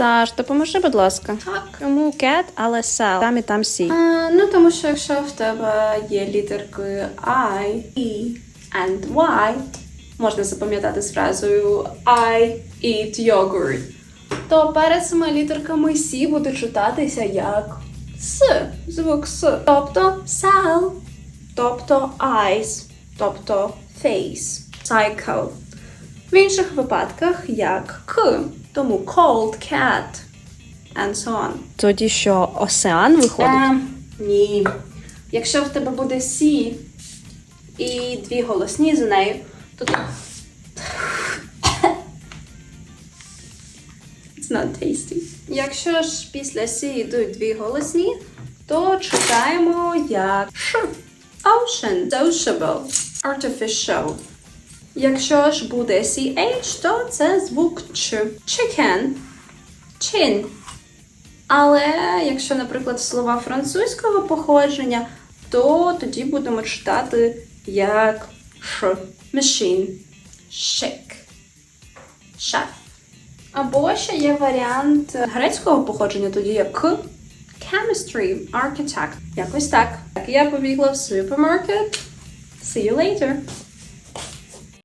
Саш, допоможи, будь ласка. Так. Чому cat, але sell? Там і там сі. А, ну, тому що якщо в тебе є літерки I, E and Y, можна запам'ятати з фразою I eat yogurt, то перед цими літерками С буде читатися як С, звук С. Тобто sell, тобто eyes, тобто face, cycle. В інших випадках як К, тому cold cat, and so on. Тоді що океан виходить? Ем, ні. Якщо в тебе буде сі і дві голосні за нею, то ти. It's not tasty. Якщо ж після сі йдуть дві голосні, то читаємо як. Ocean, sociable, artificial. Якщо ж буде CH, то це звук Ч. Chicken, chin. Але якщо, наприклад, слова французького походження, то тоді будемо читати як ш. Machine. Шик. Шеф. Або ще є варіант грецького походження, тоді як к. Chemistry. Architect. Якось. Так, я побігла в супермаркет. See you later.